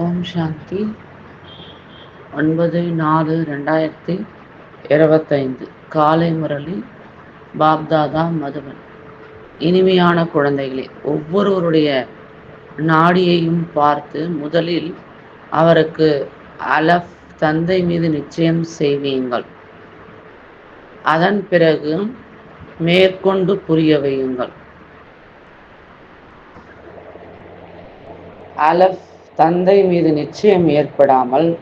ஓம் சாந்தி. ஒன்பது நாலு ரெண்டாயிரத்தி இருபத்தைந்து. காலை முரளி பாப்தாதா மதுவன் இனிமையான குழந்தைகளே ஒவ்வொருவருடைய நாடியையும் பார்த்து முதலில் அவருக்கு அலஃப் தந்தை மீது நிச்சயம் செய்வீங்கள். அதன் பிறகு மேற்கொண்டு புரிய வையுங்கள். அலஃப் தந்தை மீது நிச்சயம் ஏற்படாமல்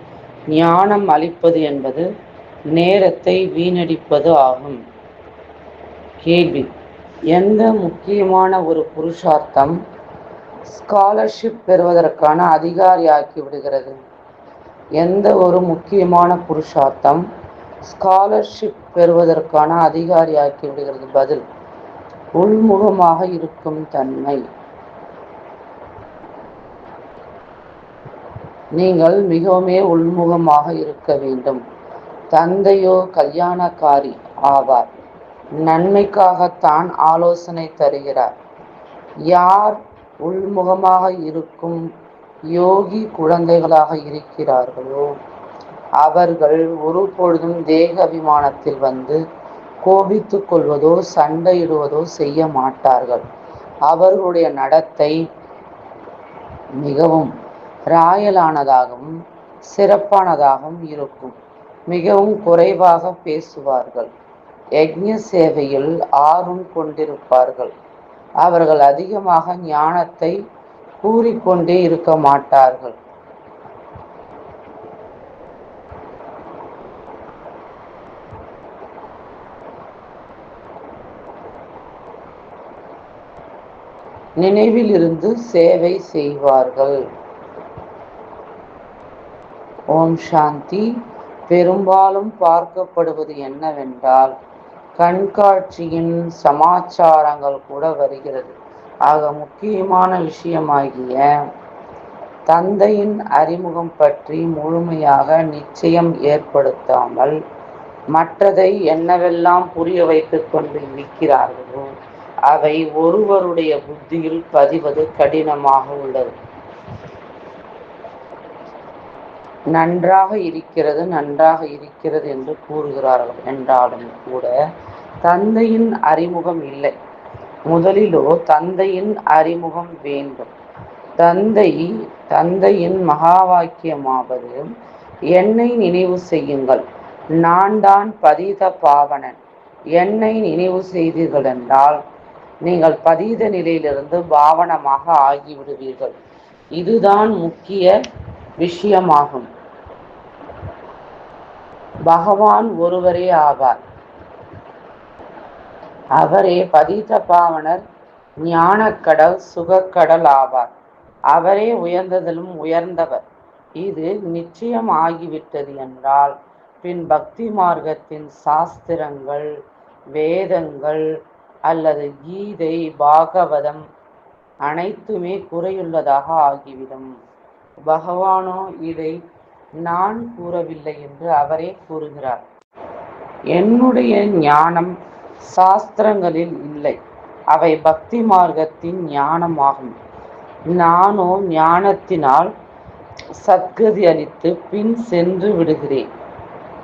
ஞானம் அளிப்பது என்பது நேரத்தை வீணடிப்பது ஆகும். கேள்வி. எந்த முக்கியமான ஒரு புருஷார்த்தம் ஸ்காலர்ஷிப் பெறுவதற்கான அதிகாரியாக்கி விடுகிறது? எந்த ஒரு முக்கியமான புருஷார்த்தம் ஸ்காலர்ஷிப் பெறுவதற்கான அதிகாரியாக்கி விடுகிறது? பதில். உள்முகமாக இருக்கும் தன்மை. நீங்கள் மிகவுமே உள்முகமாக இருக்க வேண்டும். தந்தையோ கல்யாணக்காரி ஆவார். நன்மைக்காகத்தான் ஆலோசனை தருகிறார். யார் உள்முகமாக இருக்கும் யோகி குழந்தைகளாக இருக்கிறார்களோ அவர்கள் ஒரு பொழுதும் தேக அபிமானத்தில் வந்து கோபித்து கொள்வதோ சண்டையிடுவதோ செய்ய மாட்டார்கள். அவர்களுடைய நடத்தை மிகவும் ராயலானதாகவும் சிறப்பானதாகவும் இருக்கும். மிகவும் குறைவாக பேசுவார்கள். யக்ஞ சேவையில் ஆர்வம் கொண்டிருப்பார்கள். அவர்கள் அதிகமாக ஞானத்தை கூறிக்கொண்டே இருக்க மாட்டார்கள். நினைவில் இருந்து சேவை செய்வார்கள். ஓம் சாந்தி. பெரும்பாலும் பார்க்கப்படுவது என்னவென்றால் கண்காட்சியின் சமாச்சாரங்கள் கூட வருகிறது. ஆக முக்கியமான விஷயமாகிய தந்தையின் அறிமுகம் பற்றி முழுமையாக நிச்சயம் ஏற்படுத்தாமல் மற்றதை என்னவெல்லாம் புரிய வைத்துக் கொண்டு இருக்கிறார்களோ அவை ஒருவருடைய புத்தியில் பதிவது கடினமாக உள்ளது. நன்றாக இருக்கிறது நன்றாக இருக்கிறது என்று கூறுகிறார்கள். என்றாலும் கூட தந்தையின் அறிமுகம் இல்லை. முதலிலோ தந்தையின் அறிமுகம் வேண்டும். தந்தை தந்தையின் மகா வாக்கியமாவது என்னை நினைவு செய்யுங்கள். நான் தான் பதீத பாவனன் என்னை நினைவு செய்தீர்கள் என்றால் நீங்கள் பதீத நிலையிலிருந்து பாவனமாக ஆகிவிடுவீர்கள். இதுதான் முக்கிய விஷயமாகும். பகவான் ஒருவரே ஆவார். அவரே பதித்த பாவனர் ஞானக்கடல் சுகக்கடல் ஆவார். அவரே உயர்ந்ததிலும் உயர்ந்தவர். இது நிச்சயம் ஆகிவிட்டது என்றால் பின் பக்தி மார்க்கத்தின் சாஸ்திரங்கள் வேதங்கள் அல்லது கீதை பாகவதம் அனைத்துமே குறையுள்ளதாக ஆகிவிடும். பகவானோ இதை நான் கூறவில்லை என்று அவரே கூறுகிறார். என்னுடைய ஞானம் சாஸ்திரங்களில் இல்லை. அவை பக்தி மார்க்கத்தின் ஞானமாகும். நானோ ஞானத்தினால் சத்கதி அளித்து பின் சென்று விடுகிறேன்.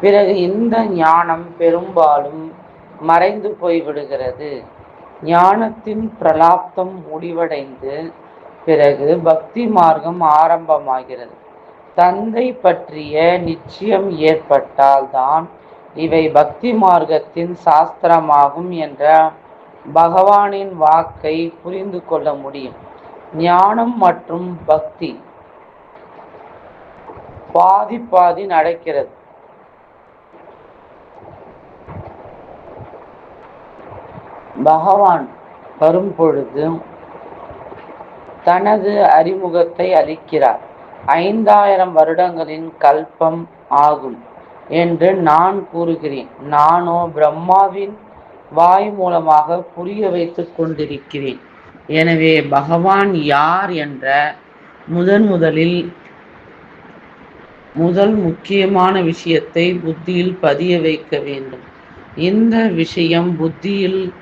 பிறகு இந்த ஞானம் பெரும்பாலும் மறைந்து போய்விடுகிறது ஞானத்தின் பிரலாப்தம் முடிவடைந்து பிறகு பக்தி மார்க்கம் ஆரம்பமாகிறது. தந்தை பற்றிய நிச்சயம் ஏற்பட்டால்தான் இவை பக்தி மார்க்கத்தின் சாஸ்திரமாகும் என்ற பகவானின் வாக்கை புரிந்து கொள்ள முடியும். ஞானம் மற்றும் பக்தி பாதி பாதி நடக்கிறது. பகவான் வரும் பொழுது தனது அறிமுகத்தை அளிக்கிறார். ஐந்தாயிரம் வருடங்களின் கல்பம் ஆகும் என்று நான் கூறுகிறேன். நானோ பிரம்மாவின் வாய் மூலமாக புரிய வைத்துக் கொண்டிருக்கிறேன். எனவே பகவான் யார் என்ற முதன் முதலில் முதல் முக்கியமான விஷயத்தை புத்தியில் பதிய வைக்க வேண்டும். இந்த விஷயம் புத்தியில்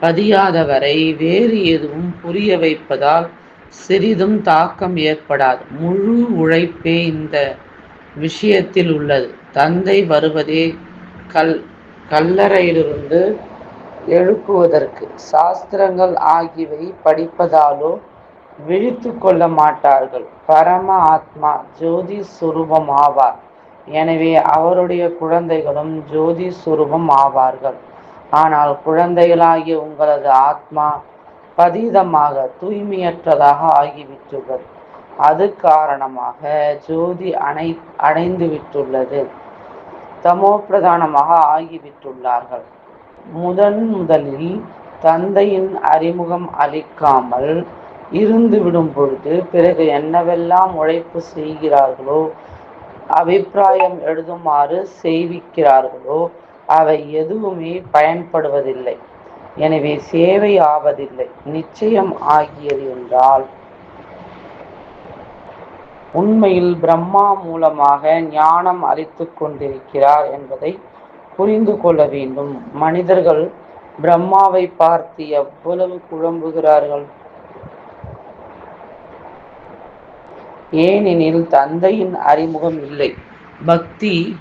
பதியாதவரை வேறு எதுவும் புரிய வைப்பதால் சிறிதும் தாக்கம் ஏற்படாது. முழு உழைப்பே இந்த விஷயத்தில் உள்ளது. தந்தை வருவதே கல் கல்லறையிலிருந்து எழுப்புவதற்கு. சாஸ்திரங்கள் ஆகியவை படிப்பதாலோ விழித்து கொள்ள மாட்டார்கள். பரம ஆத்மா ஜோதி சுரூபம் ஆவார். எனவே அவருடைய குழந்தைகளும் ஜோதி சுரூபம் ஆவார்கள். ஆனால் குழந்தைகளாகிய உங்களது ஆத்மா பதீதமாக தூய்மையற்றதாக ஆகிவிட்டுள்ளது. அது காரணமாக ஜோதி அணை அடைந்துவிட்டுள்ளது. தமோ பிரதானமாக ஆகிவிட்டுள்ளார்கள். முதன் முதலில் தந்தையின் அறிமுகம் அளிக்காமல் இருந்துவிடும் பொழுது பிறகு என்னவெல்லாம் உழைப்பு செய்கிறார்களோ அபிப்பிராயம் எழுதுமாறு செய்விக்கிறார்களோ அவை எதுவுமே பயன்படுவதில்லை. எனவே சேவை ஆவதில்லை. நிச்சயம் ஆகியது என்றால் உண்மையில் பிரம்மா மூலமாக ஞானம் அளித்துக் கொண்டிருக்கிறார் என்பதை புரிந்து கொள்ள வேண்டும். மனிதர்கள் பிரம்மாவை பார்த்து எவ்வளவு குழம்புகிறார்கள். ஏனெனில் தந்தையின் அறிமுகம் இல்லை. பக்தி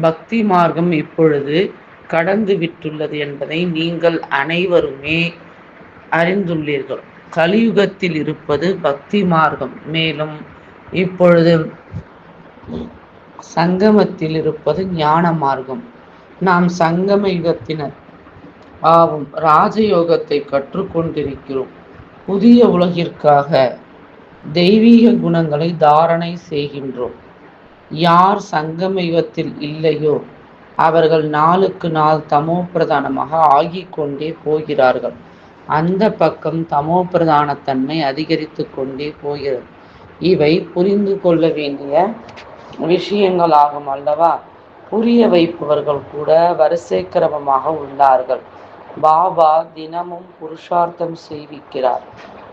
பக்தி மார்க்கம் இப்பொழுது கடந்து விட்டுள்ளது என்பதை நீங்கள் அனைவருமே அறிந்துள்ளீர்கள். கலியுகத்தில் இருப்பது பக்தி மார்க்கம். மேலும் இப்பொழுது சங்கமத்தில் இருப்பது ஞான மார்க்கம். நாம் சங்கம யுகத்தினர் ஆவோம். ராஜயோகத்தை கற்றுக்கொண்டிருக்கிறோம் புதிய உலகிற்காக தெய்வீக குணங்களை தாரணை செய்கின்றோம். யார் சங்கம யுகத்தில் இல்லையோ அவர்கள் நாளுக்கு நாள் தமோ பிரதானமாக ஆகிக்கொண்டே போகிறார்கள். அந்த பக்கம் தமோ பிரதானத்தன்மை அதிகரித்து கொண்டே போகிறது. இவை புரிந்து கொள்ள வேண்டிய விஷயங்களாகும் அல்லவா? புரிய வைப்பவர்கள் கூட வரிசை கிரமமாக உள்ளார்கள். பாபா தினமும் புருஷார்த்தம் செய்விக்கிறார்.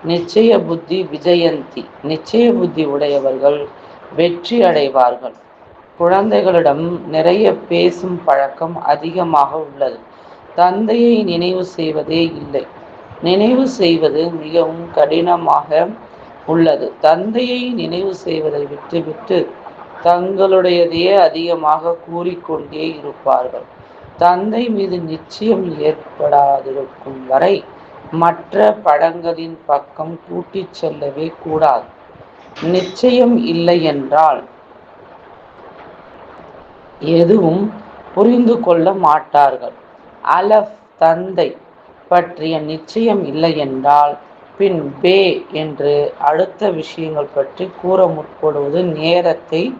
நிச்சய புத்தி விஜயந்தி நிச்சய புத்தி உடையவர்கள் வெற்றி அடைவார்கள். குழந்தைகளிடம் நிறைய பேசும் பழக்கம் அதிகமாக உள்ளது. தந்தையை நினைவு செய்வதே இல்லை. நினைவு செய்வது மிகவும் கடினமாக உள்ளது. தந்தையை நினைவு செய்வதை விட்டுவிட்டு தங்களுடையதையே அதிகமாக கூறிக்கொண்டே இருப்பார்கள். தந்தை மீது நிச்சயம் ஏற்படாதிருக்கும் வரை மற்ற படங்களின் பக்கம் கூட்டிச் செல்லவே கூடாது. நிச்சயம் இல்லை என்றால் எதுவும் புரிந்து கொள்ள மாட்டார்கள். அலஃப் தந்தை பற்றிய நிச்சயம் இல்லை என்றால் பின் பே என்று அடுத்த விஷயங்கள் பற்றி கூற முற்படுவது நேரத்தை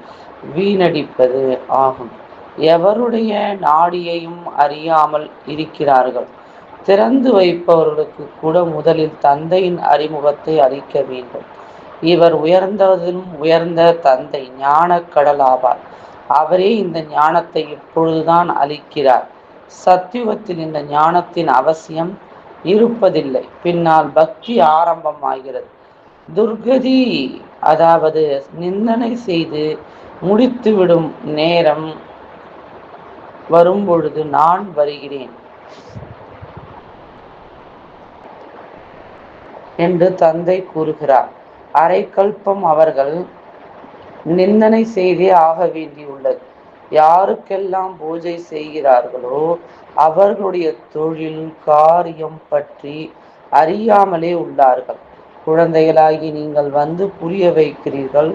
வீணடிப்பது ஆகும். எவருடைய நாடியையும் அறியாமல் இருக்கிறார்கள். திறந்து வைப்பவர்களுக்கு கூட முதலில் தந்தையின் அறிமுகத்தை அளிக்க வேண்டும். இவர் உயர்ந்ததிலும் உயர்ந்த தந்தை ஞானக்கடல் ஆவார். அவரே இந்த ஞானத்தை இப்பொழுதுதான் அளிக்கிறார். சத்தியுகத்தில் இந்த ஞானத்தின் அவசியம் இருப்பதில்லை. பின்னால் பக்தி ஆரம்பமாகிறது. துர்கதி அதாவது நிந்தனை செய்து முடித்துவிடும் நேரம் வரும்பொழுது நான் வருகிறேன் என்று தந்தை கூறுகிறார். அரைக்கல்பம் அவர்கள் நிந்தனை செய்தே ஆக வேண்டியுள்ளது. யாருக்கெல்லாம் பூஜை செய்கிறார்களோ அவர்களுடைய தொழில் காரியம் பற்றி அறியாமலே உள்ளார்கள். குழந்தைகளாகி நீங்கள் வந்து புரிய வைக்கிறீர்கள்.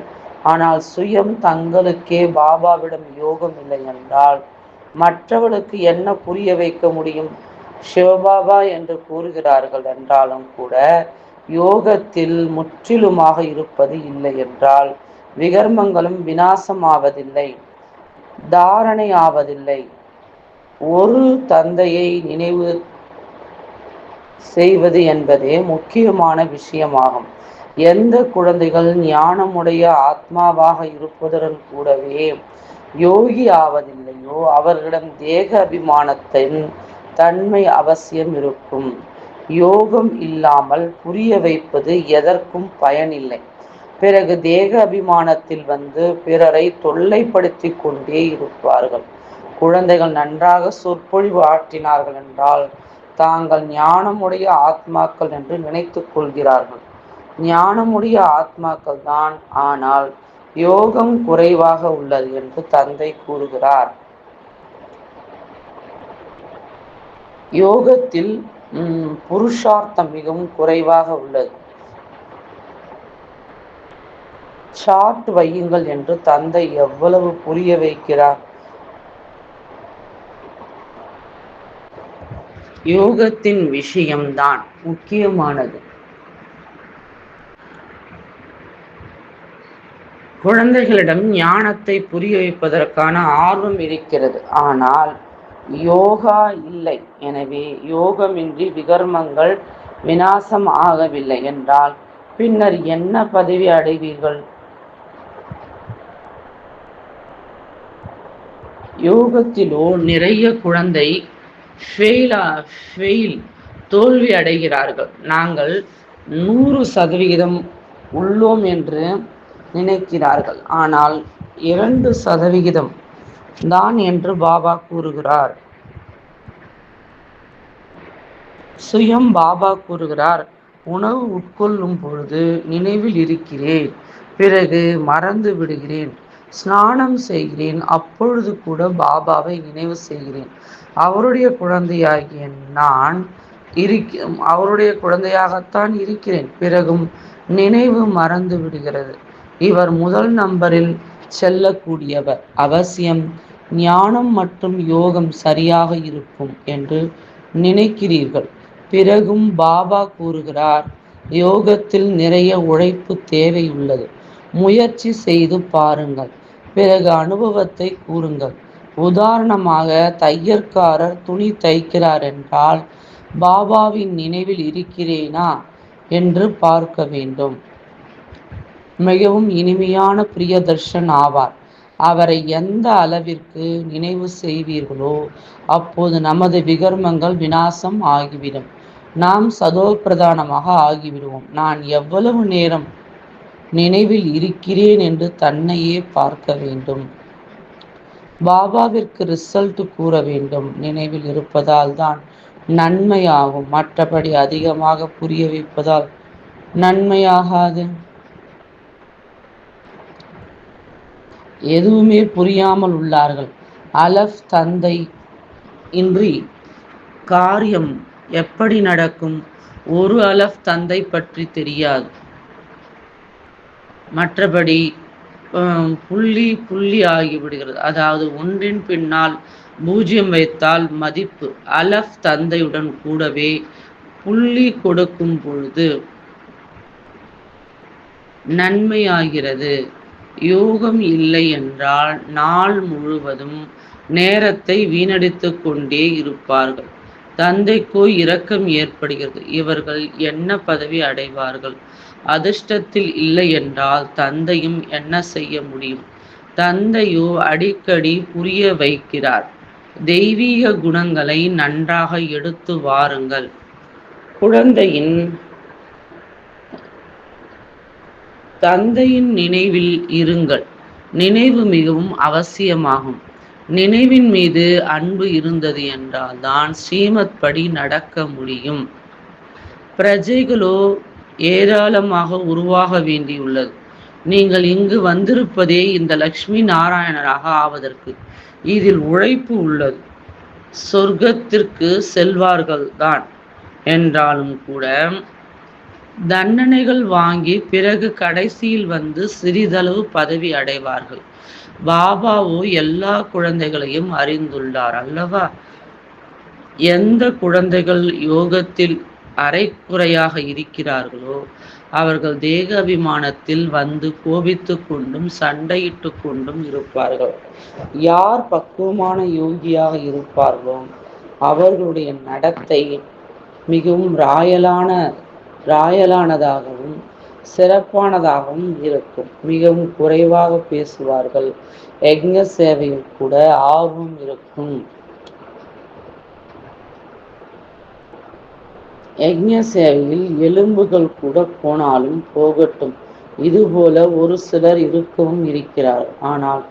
ஆனால் சுயம் தங்களுக்கே பாபாவிடம் யோகம் இல்லை என்றால் மற்றவளுக்கு என்ன புரிய வைக்க முடியும்? சிவபாபா என்று கூறுகிறார்கள் என்றாலும் கூட யோகத்தில் முற்றிலுமாக இருப்பது இல்லை என்றால் விகர்மங்களும் விநாசமாவதில்லை. தாரணை ஆவதில்லை. ஒரு தந்தையை நினைவு செய்வது என்பதே முக்கியமான விஷயமாகும். எந்த குழந்தைகள் ஞானமுடைய ஆத்மாவாக இருப்பதுடன் கூடவே யோகி ஆவதில்லையோ அவர்களிடம் தேக அபிமானத்தின் தன்மை அவசியம் இருக்கும். யோகம் இல்லாமல் புரிய வைப்பது எதற்கும் பயனில்லை. பிறகு தேக அபிமானத்தில் வந்து பிறரை தொல்லைப்படுத்தி கொண்டே இருப்பார்கள். குழந்தைகள் நன்றாக சொற்பொழிவு ஆற்றினார்கள் என்றால் தாங்கள் ஞானமுடைய ஆத்மாக்கள் என்று நினைத்து கொள்கிறார்கள். ஞானமுடைய ஆத்மாக்கள் தான் ஆனால் யோகம் குறைவாக உள்ளது என்று தந்தை கூறுகிறார் யோகத்தில் புருஷார்த்தம் மிகவும் குறைவாக உள்ளது சார்ட் வையுங்கள் என்று தந்தை எவ்வளவு புரிய வைக்கிறார். யோகத்தின் விஷயம்தான் முக்கியமானது. குழந்தைகளிடம் ஞானத்தை புரிய வைப்பதற்கான ஆர்வம் இருக்கிறது. ஆனால் யோகா இல்லை. எனவே யோகமின்றி விகர்மங்கள் விநாசம் ஆகவில்லை என்றால் பின்னர் என்ன பதவி அடைவீர்கள்? யோகத்திலோ நிறைய குழந்தை ஃபெயிலா ஃபெயில் தோல்வி அடைகிறார்கள். நாங்கள் நூறு சதவிகிதம் உள்ளோம் என்று நினைக்கிறார்கள். ஆனால் இரண்டு சதவிகிதம் தான் என்று பாபா கூறுகிறார். சுயம் பாபா கூறுகிறார் உணவு உட்கொள்ளும் பொழுது நினைவில் இருக்கிறேன் பிறகு மறந்து விடுகிறேன். ஸ்நானம் செய்கிறேன் அப்பொழுது கூட பாபாவை நினைவு செய்கிறேன். அவருடைய குழந்தையாகிய நான் இருக்க அவருடைய குழந்தையாகத்தான் இருக்கிறேன். பிறகும் நினைவு மறந்து விடுகிறது. இவர் முதல் நம்பரில் செல்லக்கூடியவர். அவசியம் ஞானம் மற்றும் யோகம் சரியாக இருக்கும் என்று நினைக்கிறீர்கள். பிறகும் பாபா கூறுகிறார் யோகத்தில் நிறைய உழைப்பு தேவை உள்ளது. முயற்சி செய்து பாருங்கள். பிறகு அனுபவத்தை கூறுங்கள். உதாரணமாக தையற்காரர் துணி தைக்கிறார் என்றால் பாபாவின் நினைவில் இருக்கிறேனா? என்று பார்க்க வேண்டும். மிகவும் இனிமையான பிரியதர்ஷன் ஆவார். அவரை எந்த அளவிற்கு நினைவு செய்வீர்களோ அப்போது நமது விகர்மங்கள் வினாசம் ஆகிவிடும். நாம் சதோ பிரதானமாக ஆகிவிடுவோம். நான் எவ்வளவு நேரம் நினைவில் இருக்கிறேன் என்று தன்னையே பார்க்க வேண்டும். பாபாவிற்கு ரிசல்ட் கூற வேண்டும். நினைவில் இருப்பதால் தான் நன்மையாகும். மற்றபடி அதிகமாக புரிய வைப்பதால் நன்மையாகாது. எதுவுமே புரியாமல் உள்ளார்கள். அலஃப் தந்தை இன்றி காரியம் எப்படி நடக்கும்? ஒரு அலஃப் தந்தை பற்றி தெரியாது. மற்றபடி புள்ளி புள்ளி ஆகிவிடுகிறது. அதாவது ஒன்றின் பின்னால் பூஜ்ஜியம் வைத்தால் மதிப்பு அலஃப் தந்தையுடன் கூடவே புள்ளி கொடுக்கும் பொழுது நன்மையாகிறது. யோகம் இல்லை என்றால் நாள் முழுவதும் நேரத்தை வீணடித்து கொண்டே இருப்பார்கள். தந்தைக்கோ இரக்கம் ஏற்படுகிறது. இவர்கள் என்ன பதவி அடைவார்கள்? அதிர்ஷ்டத்தில் இல்லை என்றால் தந்தையும் என்ன செய்ய முடியும்? தந்தையோ அடிக்கடி புரிய வைக்கிறார். தெய்வீக குணங்களை நன்றாக எடுத்து வாருங்கள். குழந்தையின் தந்தையின் நினைவில் இருங்கள். நினைவு மிகவும் அவசியமாகும். நினைவின் மீது அன்பு இருந்தது என்றால் தான் ஸ்ரீமத் படி நடக்க முடியும். பிரஜைகளோ ஏராளமாக உருவாக வேண்டியுள்ளது. நீங்கள் இங்கு வந்திருப்பதே இந்த லக்ஷ்மி நாராயணராக ஆவதற்கு. இதில் உழைப்பு உள்ளது. சொர்க்கத்திற்கு செல்வார்கள் தான். என்றாலும் கூட தண்டனைகள் வாங்கி பிறகு கடைசியில் வந்து சிறிதளவு பதவி அடைவார்கள். பாபாவோ எல்லா குழந்தைகளையும் அறிந்துள்ளார் அல்லவா? எந்த குழந்தைகள் யோகத்தில் அரைக்குறையாக இருக்கிறார்களோ? அவர்கள் தேக அபிமானத்தில் வந்து கோபித்து கொண்டும் சண்டையிட்டு கொண்டும் இருப்பார்கள். யார் பக்குவமான யோகியாக இருப்பார்களோ அவர்களுடைய நடத்தை மிகவும் ராயலான ராயலானதாகவும் சிறப்பானதாகவும் இருக்கும். மிகவும் குறைவாக பேசுவார்கள். யக்ஞ சேவையில் கூட ஆர்வம் இருக்கும். யக்ஞ சேவையில் எலும்புகள் கூட போனாலும் போகட்டும். இதுபோல ஒரு சிலர் இருக்கவும் இருக்கிறார். ஆனால்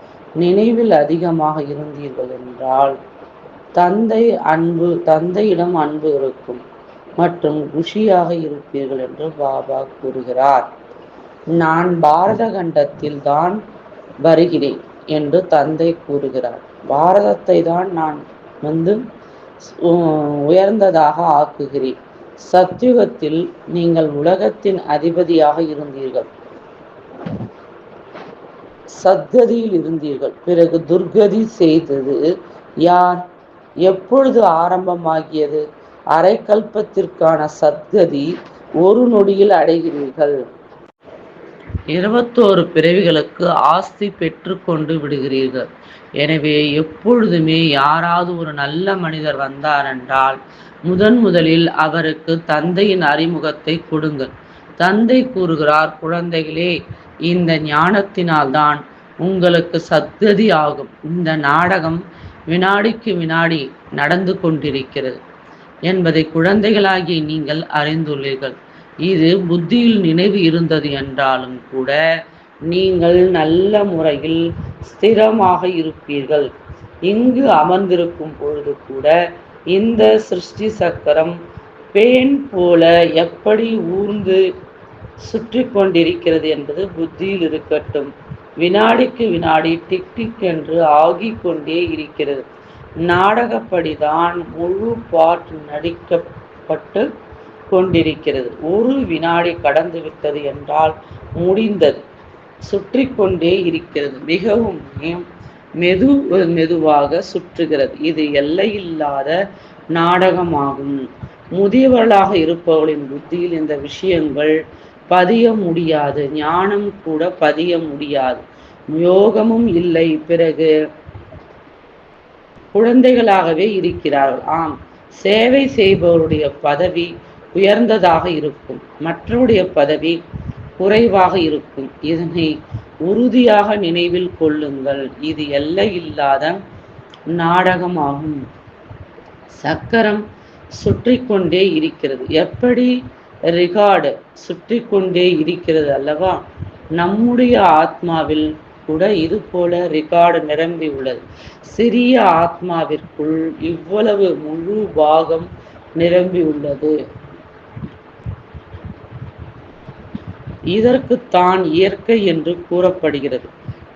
நினைவில் அதிகமாக இருந்தீர்கள் என்றால் தந்தை அன்பு தந்தையிடம் அன்பு இருக்கும் மற்றும் குஷியாக இருப்பீர்கள் என்று பாபா கூறுகிறார். நான் பாரத கண்டத்தில் தான் வருகிறேன் என்று தந்தை கூறுகிறார். பாரதத்தை தான் நான் வந்து உயர்ந்ததாக ஆக்குகிறேன். சத்யுகத்தில் நீங்கள் உலகத்தின் அதிபதியாக இருந்தீர்கள். சத்கதியில் இருந்தீர்கள். பிறகு துர்கதி செய்தது யார்? எப்பொழுது ஆரம்பமாகியது? அரைக்கல்பத்திற்கான சத்கதி ஒரு நொடியில் அடைகிறீர்கள். இருபத்தோரு பிறவிகளுக்கு ஆஸ்தி பெற்றுக்கொண்டு விடுகிறீர்கள். எனவே எப்பொழுதுமே யாராவது ஒரு நல்ல மனிதர் வந்தார் என்றால் முதன் முதலில் அவருக்கு தந்தையின் அறிமுகத்தை கொடுங்கள் தந்தை கூறுகிறார் குழந்தைகளே இந்த ஞானத்தினால்தான் உங்களுக்கு சத்கதி ஆகும். இந்த நாடகம் வினாடிக்கு வினாடி நடந்து கொண்டிருக்கிறது என்பதை குழந்தைகளாகி நீங்கள் அறிந்துள்ளீர்கள். இது புத்தியில் நினைவு இருந்தது என்றாலும் கூட நீங்கள் நல்ல முறையில் ஸ்திரமாக இருப்பீர்கள். இங்கு அமர்ந்திருக்கும் பொழுது கூட இந்த சிருஷ்டி சக்கரம் பேன் போல எப்படி ஊர்ந்து சுற்றி கொண்டிருக்கிறது என்பது புத்தியில் இருக்கட்டும். வினாடிக்கு வினாடி டிக் டிக் என்று ஆகிக் கொண்டே இருக்கிறது. நாடகப்படிதான் முழு பாட் நடிக்கப்பட்டு கொண்டிருக்கிறது. ஒரு வினாடி கடந்து விட்டது என்றால் முடிந்தது. சுற்றி கொண்டே இருக்கிறது. மிகவும் மெது மெதுவாக சுற்றுகிறது. இது எல்லையில்லாத நாடகமாகும். முதியவர்களாக இருப்பவர்களின் புத்தியில் இந்த விஷயங்கள் பதிய முடியாது. ஞானம் கூட பதிய முடியாது. யோகமும் இல்லை. பிறகு குழந்தைகளாகவே இருக்கிறார்கள். ஆம் சேவை செய்பவருடைய பதவி உயர்ந்ததாக இருக்கும். மற்றவருடைய பதவி குறைவாக இருக்கும். இதனை உறுதியாக நினைவில் கொள்ளுங்கள். இது எல்லை இல்லாத நாடகமாகும். சக்கரம் சுற்றி கொண்டே இருக்கிறது. எப்படி ரிகார்டு சுற்றி கொண்டே இருக்கிறது அல்லவா? நம்முடைய ஆத்மாவில் கூட இது போல ரிகார்டு நிரம்பி உள்ளது. சிறிய ஆத்மாவிற்குள் இவ்வளவு முழு பாகம் நிரம்பி உள்ளது. இதற்குத்தான் இயற்கை என்று கூறப்படுகிறது.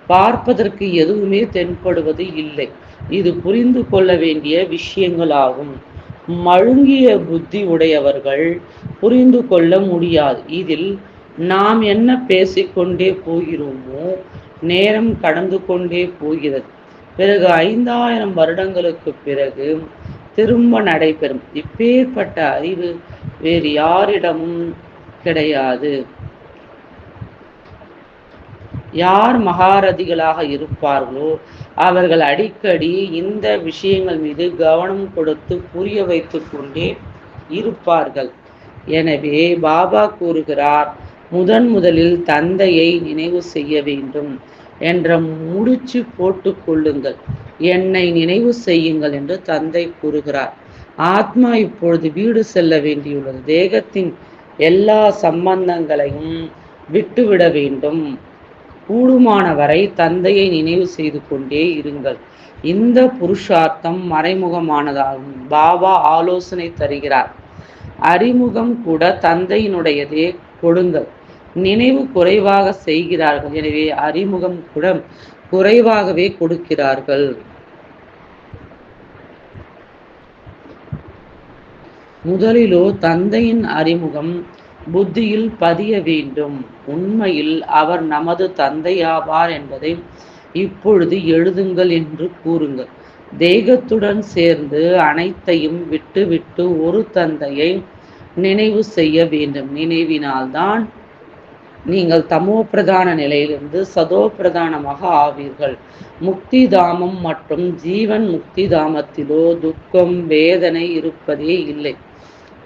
பார்ப்பதற்கு எதுவுமே தென்படுவது இல்லை. இது புரிந்து கொள்ள வேண்டிய விஷயங்களாகும். மழுங்கிய புத்தி உடையவர்கள் புரிந்து கொள்ள முடியாது. இதில் நாம் என்ன பேசிக்கொண்டே போகிறோமோ நேரம் கடந்து கொண்டே போகிறது. பிறகு ஐந்தாயிரம் வருடங்களுக்கு பிறகு திரும்ப நடைபெறும். இப்பேற்பட்ட அறிவு வேறு யாரிடமும் கிடையாது. யார் மகாரதிகளாக இருப்பார்களோ அவர்கள் அடிக்கடி இந்த விஷயங்கள் மீது கவனம் கொடுத்து புரிய வைத்து கொண்டே இருப்பார்கள். எனவே பாபா கூறுகிறார் முதன் முதலில் தந்தையை நினைவு செய்ய வேண்டும் என்ற முடிச்சு போட்டு கொள்ளுங்கள். என்னை நினைவு செய்யுங்கள் என்று தந்தை கூறுகிறார். ஆத்மா இப்பொழுது வீடு செல்ல வேண்டியுள்ளது. தேகத்தின் எல்லா சம்பந்தங்களையும் விட்டுவிட வேண்டும். கூடுமான வரை தந்தையை நினைவு செய்து கொண்டே இருங்கள். இந்த புருஷார்த்தம் மறைமுகமானதாகும். பாபா ஆலோசனை தருகிறார். அறிமுகம் கூட தந்தையினுடையதே கொடுங்கள். நினைவு குறைவாக செய்கிறார்கள். எனவே அறிமுகம் கூட குறைவாகவே கொடுக்கிறார்கள். முதலிலோ தந்தையின் அறிமுகம் புத்தியில் பதிய வேண்டும். உண்மையில் அவர் நமது தந்தையாவார் என்பதை இப்பொழுது எழுதுங்கள் என்று கூறுங்கள். தேகத்துடன் சேர்ந்து அனைத்தையும் விட்டுவிட்டு ஒரு தந்தையை நினைவு செய்ய வேண்டும். நினைவினால்தான் நீங்கள் தமோ பிரதான நிலையிலிருந்து சதோ பிரதானமாக ஆவீர்கள். முக்தி தாமம் மற்றும் ஜீவன் முக்தி தாமத்திலோ துக்கம் வேதனை இருப்பதே இல்லை.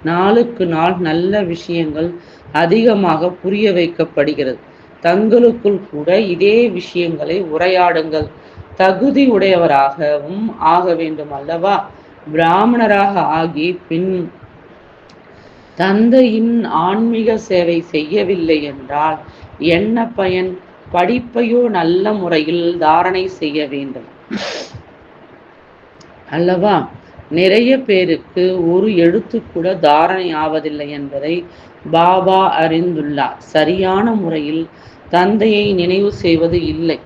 நாளுக்கு நாள் நல்ல விஷயங்கள் அதிகமாக புரிய வைக்கப்படுகிறது. தங்களுக்குள் கூட இதே விஷயங்களை உரையாடுங்கள். தகுதி உடையவராகவும் ஆக வேண்டும் அல்லவா? பிராமணராக ஆகி பின் தந்தையின் ஆன்மீக சேவை செய்யவில்லை என்றால் என்ன பயன்? படிப்பையோ நல்ல முறையில் தாரணை செய்ய வேண்டும். அல்லவா? நிறைய பேருக்கு ஒரு எழுத்து கூட தாரணை ஆவதில்லை என்பதை பாபா அறிந்துள்ளார் சரியான முறையில் தந்தையை நினைவு செய்வது இல்லை.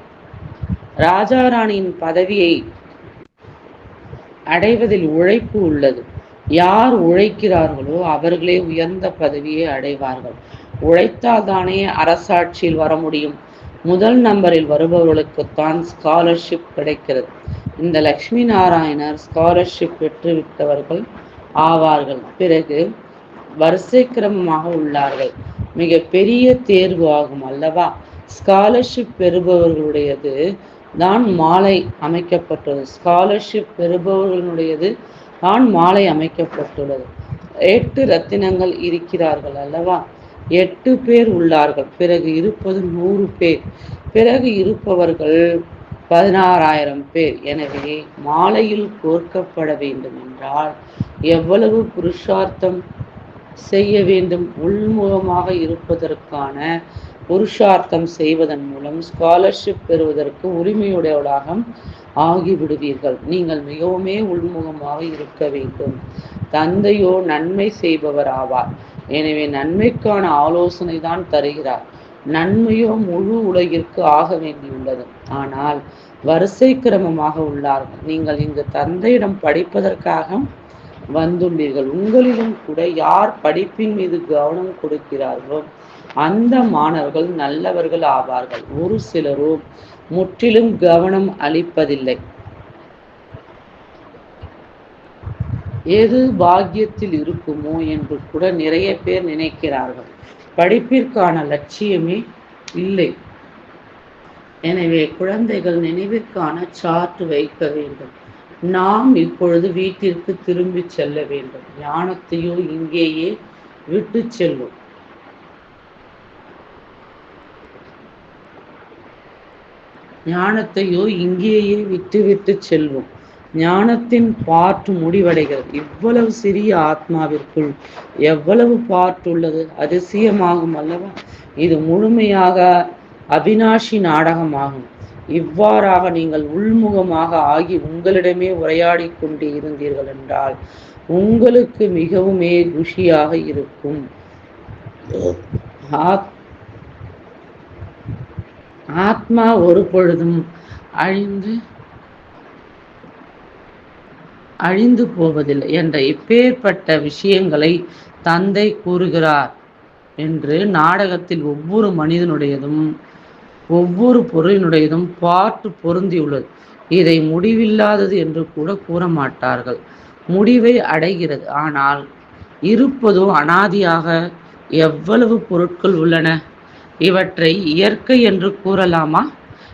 ராஜாராணியின் பதவியை அடைவதில் உழைப்பு உள்ளது. யார் உழைக்கிறார்களோ அவர்களே உயர்ந்த பதவியை அடைவார்கள். உழைத்தால் தானே அரசாட்சியில் வர முடியும். முதல் நம்பரில் வருபவர்களுக்குத்தான் ஸ்காலர்ஷிப் கிடைக்கிறது. இந்த லக்ஷ்மி நாராயணர் ஸ்காலர்ஷிப் பெற்றுவிட்டவர்கள் ஆவார்கள். பிறகு வரிசை கிரமமாக உள்ளார்கள். மிக பெரிய தேர்வு ஆகும் அல்லவா? ஸ்காலர்ஷிப் பெறுபவர்களுடையது தான் மாலை அமைக்கப்பட்டுள்ளது. ஸ்காலர்ஷிப் பெறுபவர்களுடையது தான் மாலை அமைக்கப்பட்டுள்ளது. எட்டு ரத்தினங்கள் இருக்கிறார்கள் அல்லவா? எட்டு பேர் உள்ளார்கள். பிறகு இருப்பது நூறு பேர். பிறகு இருப்பவர்கள் பதினாறாயிரம் பேர். எனவே மாலையில் கோர்க்கப்பட வேண்டும் என்றால் எவ்வளவு புருஷார்த்தம் செய்ய வேண்டும். உள்முகமாக இருப்பதற்கான புருஷார்த்தம் செய்வதன் மூலம் ஸ்காலர்ஷிப் பெறுவதற்கு உரிமையுடையவளாக ஆகிவிடுவீர்கள். நீங்கள் மிகவுமே உள்முகமாக இருக்க வேண்டும். தந்தையோ நன்மை செய்பவர் ஆவார். எனவே நன்மைக்கான ஆலோசனை தான் தருகிறார். நன்மையோ முழு உலகிற்கு ஆக வேண்டியுள்ளது. ஆனால் வரிசை கிரமமாக உள்ளார்கள். நீங்கள் இங்கு தந்தையிடம் படிப்பதற்காக வந்துள்ளீர்கள். உங்களிலும் கூட யார் படிப்பின் மீது கவனம் கொடுக்கிறார்களோ அந்த மாணவர்கள் நல்லவர்கள் ஆவார்கள். ஒரு சிலரோ முற்றிலும் கவனம் அளிப்பதில்லை. எது பாக்கியத்தில் இருக்குமோ என்று கூட நிறைய பேர் நினைக்கிறார்கள். படிப்பிற்கான லட்சியமே இல்லை. எனவே குழந்தைகள் நினைவிற்கான சார்ட் வைக்க வேண்டும். நாம் இப்பொழுது வீட்டிற்கு திரும்பி செல்ல வேண்டும். ஞானத்தையோ இங்கேயே விட்டு செல்லும் ஞானத்தையோ இங்கேயே விட்டு விட்டு செல்வோம். ஞானத்தின் பாட்டு முடிவடைகிறது. இவ்வளவு சிறிய ஆத்மாவிற்குள் எவ்வளவு பாட்டு உள்ளது அதிசயமாகும் அல்லவா? இது முழுமையாக அவினாஷி நாடகமாகும். இவ்வாறாக நீங்கள் உள்முகமாக ஆகி உங்களிடமே உரையாடி கொண்டு இருந்தீர்கள் என்றால் உங்களுக்கு மிகவுமே குஷியாக இருக்கும். ஆத்மா ஒரு பொழுதும் அழிந்து அழிந்து போவதில்லை என்ற இப்பேற்பட்ட விஷயங்களை தந்தை கூறுகிறார் என்று நாடகத்தில் ஒவ்வொரு மனிதனுடையதும் ஒவ்வொரு பொருளினுடையதும் பாட்டு பொருந்தியுள்ளது. இதை முடிவில்லாதது என்று கூட கூற மாட்டார்கள் முடிவை அடைகிறது. ஆனால் இருப்பதோ அனாதியாக எவ்வளவு பொருட்கள் உள்ளன? இவற்றை இயற்கை என்று கூறலாமா?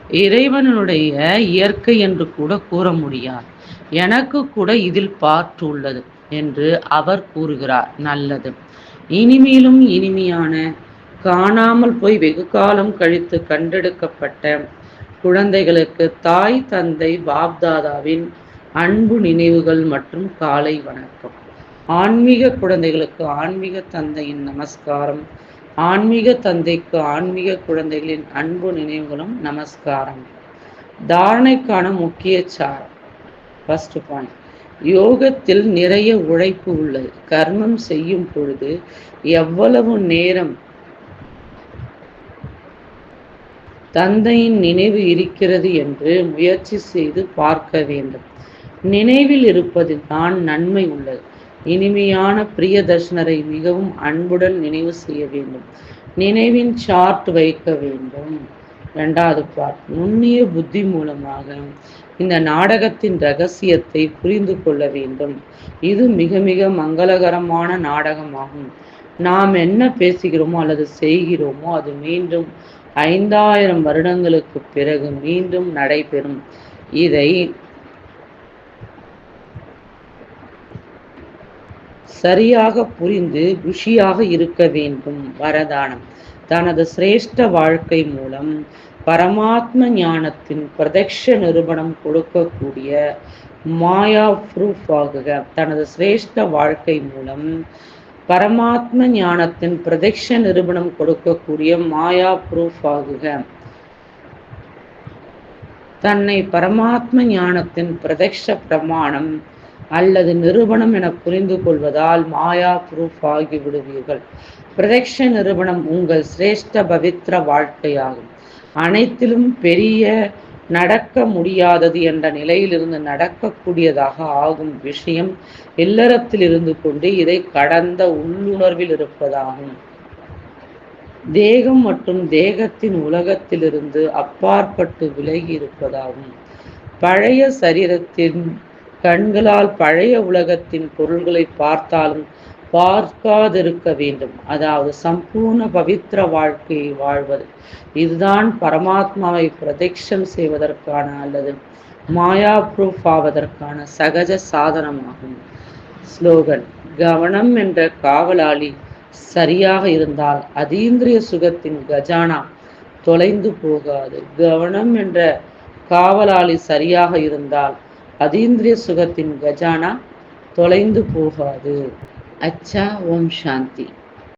இறைவனுடைய இயற்கை என்று கூட கூற முடியாது. எனக்கு கூட இதில் பாற்று உள்ளது என்று அவர் கூறுகிறார். நல்லது. இனிமேலும் இனிமையான காணாமல் போய் வெகு காலம் கழித்து கண்டெடுக்கப்பட்ட குழந்தைகளுக்கு தாய் தந்தை பாப்தாதாவின் அன்பு நினைவுகள் மற்றும் காலை வணக்கம். ஆன்மீக குழந்தைகளுக்கு ஆன்மீக தந்தையின் நமஸ்காரம். ஆன்மீக தந்தைக்கு ஆன்மீக குழந்தைகளின் அன்பு நினைவுகளும் நமஸ்காரம். தாரணைக்கான முக்கிய சாரம் ஃபர்ஸ்ட் பாயிண்ட் யோகத்தில் நிறைய உழைப்பு உள்ளது. கர்மம் செய்யும் பொழுது எவ்வளவு நேரம் தந்தையின் நினைவு இருக்கிறது என்று முயற்சி செய்து பார்க்க வேண்டும். நினைவில் இருப்பதில் தான் நன்மை உள்ளது. இனிமையான பிரியதர்ஷனரை மிகவும் அன்புடன் நினைவு செய்ய வேண்டும். நினைவின் சார்ட் வைக்க வேண்டும். இரண்டாவது பாட் நுண்ணிய புத்தி மூலமாக இந்த நாடகத்தின் ரகசியத்தை புரிந்து கொள்ள வேண்டும். இது மிக மிக மங்களகரமான நாடகமாகும். நாம் என்ன பேசுகிறோமோ அல்லது செய்கிறோமோ அது மீண்டும் ஐந்தாயிரம் வருடங்களுக்கு பிறகு மீண்டும் நடைபெறும். இதை சரியாக புரிந்து குஷியாக இருக்க வேண்டும். வரதானம். தனது சிரேஷ்ட வாழ்க்கை மூலம் பரமாத்ம ஞானத்தின் பிரதக்ஷ நிறுவனம் கொடுக்கக்கூடிய மாயா ப்ரூஃப் ஆகுக. தனது சிரேஷ்ட வாழ்க்கை மூலம் பரமாத்ம ஞானத்தின் பிரதக்ஷ நிரூபணம் கொடுக்கக்கூடிய மாயா ப்ரூஃப் ஆகுக. தன்னை பரமாத்ம ஞானத்தின் பிரதக்ஷ பிரமாணம் அல்லது நிறுவனம் என புரிந்து கொள்வதால் மாயா ப்ரூஃப் ஆகி விடுவீர்கள். பிரதக்ஷ நிறுவனம் உங்கள் சிரேஷ்ட பவித்ர வாழ்க்கையாகும். அனைத்திலும் பெரிய நடக்க முடியாதது என்ற நிலையிலிருந்து நடக்கக்கூடியதாக ஆகும் விஷயம் இல்லறத்தில் இருந்து கொண்டு இதை கடந்த உள்ளுணர்வில் இருப்பதாகும். தேகம் மற்றும் தேகத்தின் உலகத்திலிருந்து அப்பாற்பட்டு விலகி இருப்பதாகும். பழைய சரீரத்தின் கண்களால் பழைய உலகத்தின் பொருள்களை பார்த்தாலும் பார்க்காதிருக்க வேண்டும். அதாவது சம்பூர்ண பவித்திர வாழ்க்கையை வாழ்வது. இதுதான் பரமாத்மாவை பிரதட்சம் செய்வதற்கான அல்லது மாயா ப்ரூஃப் ஆவதற்கான சகஜ சாதனமாகும். ஸ்லோகன் கவனம் என்ற காவலாளி சரியாக இருந்தால் அதீந்திரிய சுகத்தின் கஜானா தொலைந்து போகாது. கவனம் என்ற காவலாளி சரியாக இருந்தால் அதீந்திரிய சுகத்தின் கஜானா தொலைந்து போகாது. அச்சா ஓம் சாந்தி